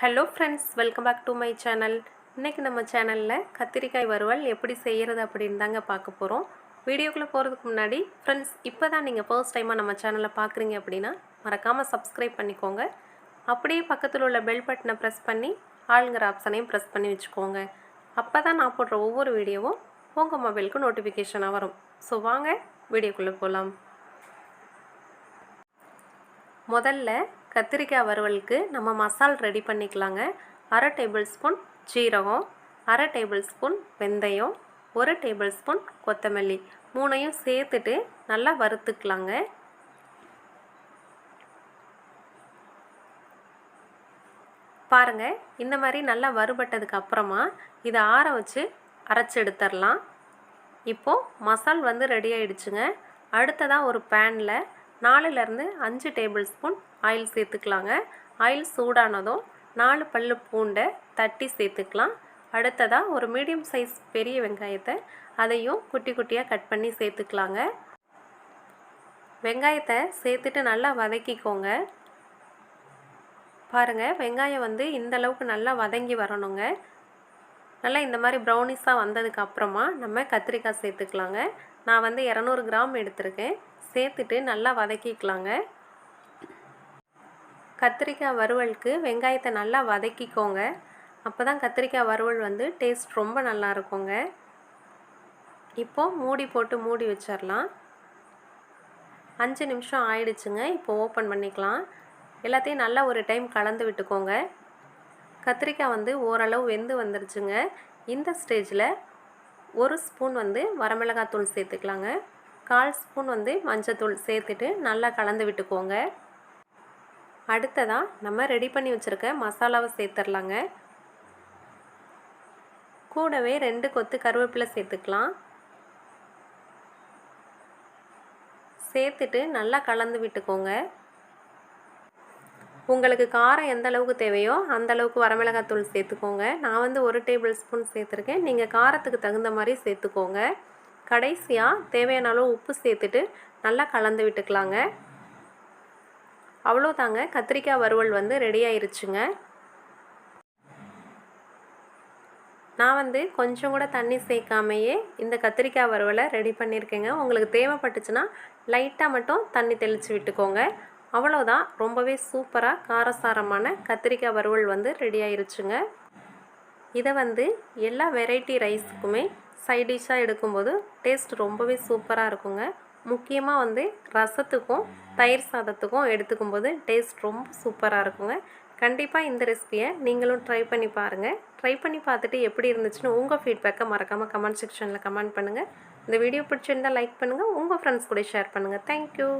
Hello friends welcome back to my channel இன்றைக்கி நம்ம சேனலில் கத்திரிக்காய் வறுவல் எப்படி செய்கிறது அப்படின்னு தாங்க பார்க்க போகிறோம் வீடியோக்குள்ளே போகிறதுக்கு முன்னாடி ஃப்ரெண்ட்ஸ் இப்போ தான் நீங்கள் ஃபர்ஸ்ட் டைமாக நம்ம சேனலை பார்க்குறீங்க அப்படின்னா மறக்காமல் சப்ஸ்கிரைப் பண்ணிக்கோங்க. அப்படியே பக்கத்தில் உள்ள பெல் பட்டனை ப்ரெஸ் பண்ணி ஆளுங்கிற ஆப்ஷனையும் ப்ரெஸ் பண்ணி வச்சுக்கோங்க. அப்போ தான் நான் போடுற ஒவ்வொரு வீடியோவும் உங்கள் மொபைலுக்கு நோட்டிஃபிகேஷனாக வரும். ஸோ வாங்க வீடியோக்குள்ளே போகலாம் முதல்ல கத்திரிக்காய் வறுவலுக்கு நம்ம மசால் ரெடி பண்ணிக்கலாங்க. அரை டேபிள் ஸ்பூன் ஜீரகம் அரை டேபிள் ஸ்பூன் வெந்தயம் ஒரு டேபிள் ஸ்பூன் கொத்தமல்லி மூணையும் சேர்த்துட்டு நல்லா வறுத்துக்கலாங்க. பாருங்கள் இந்த மாதிரி நல்லா வறுபட்டதுக்கு அப்புறமா இதை ஆற வச்சு அரைச்சி எடுத்துடலாம். இப்போது மசால் வந்து ரெடி ஆயிடுச்சுங்க. அடுத்ததாக ஒரு பேனில் நாலுலேருந்து அஞ்சு டேபிள் ஸ்பூன் ஆயில் சேர்த்துக்கலாங்க. ஆயில் சூடானதும் நாலு பல்லு பூண்டை தட்டி சேர்த்துக்கலாம். அடுத்ததாக ஒரு மீடியம் சைஸ் பெரிய வெங்காயத்தை அதையும் குட்டி குட்டியாக கட் பண்ணி சேர்த்துக்கலாங்க. வெங்காயத்தை சேர்த்துட்டு நல்லா வதக்கிக்கோங்க. பாருங்கள் வெங்காயம் வந்து இந்த அளவுக்கு நல்லா வதங்கி வரணுங்க. நல்லா இந்த மாதிரி ப்ரௌனிஸாக வந்ததுக்கு அப்புறமா நம்ம கத்திரிக்காய் சேர்த்துக்கலாங்க. நான் வந்து இரநூறு கிராம் எடுத்திருக்கேன். சேர்த்துட்டு நல்லா வதக்கிக்கலாங்க. கத்திரிக்காய் வறுவலுக்கு வெங்காயத்தை நல்லா வதக்கிக்கோங்க. அப்போ தான் கத்திரிக்காய் வறுவல் வந்து டேஸ்ட் ரொம்ப நல்லா இருக்குங்க. இப்போது மூடி போட்டு மூடி வச்சிடலாம் அஞ்சு நிமிஷம் ஆயிடுச்சுங்க. இப்போ ஓப்பன் பண்ணிக்கலாம். எல்லாத்தையும் நல்லா ஒரு டைம் கலந்து விட்டுக்கோங்க. கத்திரிக்காய் வந்து ஓரளவு வெந்து வந்துருச்சுங்க. இந்த ஸ்டேஜில் ஒரு ஸ்பூன் வந்து வரமிளகாத்தூள் சேர்த்துக்கலாங்க. கால் ஸ்பூன் வந்து மஞ்சத்தூள் சேர்த்துட்டு நல்லா கலந்து விட்டுக்கோங்க. அடுத்ததாக நம்ம ரெடி பண்ணி வச்சுருக்க மசாலாவை சேர்த்துடலாங்க. கூடவே ரெண்டு கொத்து கருவேப்பிலை சேர்த்துக்கலாம். சேர்த்துட்டு நல்லா கலந்து விட்டுக்கோங்க. உங்களுக்கு காரம் எந்த அளவுக்கு தேவையோ அந்த அளவுக்கு வரமிளகாத்தூள் சேர்த்துக்கோங்க. நான் வந்து ஒரு டேபிள் ஸ்பூன் சேர்த்துருக்கேன். நீங்கள் காரத்துக்கு தகுந்த மாதிரி சேர்த்துக்கோங்க. கடைசியாக தேவையான அளவு உப்பு சேர்த்துட்டு நல்லா கலந்து விட்டுக்கலாங்க. அவ்வளோ தாங்க கத்திரிக்காய் வறுவல் வந்து ரெடி ஆயிருச்சுங்க. நான் வந்து கொஞ்சம் கூட தண்ணி சேர்க்காமையே இந்த கத்திரிக்காய் வறுவலை ரெடி பண்ணியிருக்கேங்க. உங்களுக்கு தேவைப்பட்டுச்சுன்னா லைட்டாக மட்டும் தண்ணி தெளித்து விட்டுக்கோங்க. அவ்வளோதான். ரொம்பவே சூப்பராக காரசாரமான கத்திரிக்காய் வறுவல் வந்து ரெடி ஆயிருச்சுங்க. இதை வந்து எல்லா வெரைட்டி ரைஸுக்குமே சைட் டிஷ்ஷாக எடுக்கும்போது டேஸ்ட் ரொம்பவே சூப்பராக இருக்குங்க. முக்கியமாக வந்து ரசத்துக்கும் தயிர் சாதத்துக்கும் எடுத்துக்கும் போது டேஸ்ட் ரொம்ப சூப்பராக இருக்குங்க. கண்டிப்பாக இந்த ரெசிபியை நீங்களும் ட்ரை பண்ணி பாருங்கள் ட்ரை பண்ணி பார்த்துட்டு எப்படி இருந்துச்சுன்னு உங்கள் ஃபீட்பேக்கை மறக்காமல் கமெண்ட் செக்ஷனில் கமெண்ட் பண்ணுங்கள் இந்த வீடியோ பிடிச்சிருந்தால் லைக் பண்ணுங்கள் உங்கள் ஃப்ரெண்ட்ஸ் கூட ஷேர் பண்ணுங்கள் தேங்க்யூ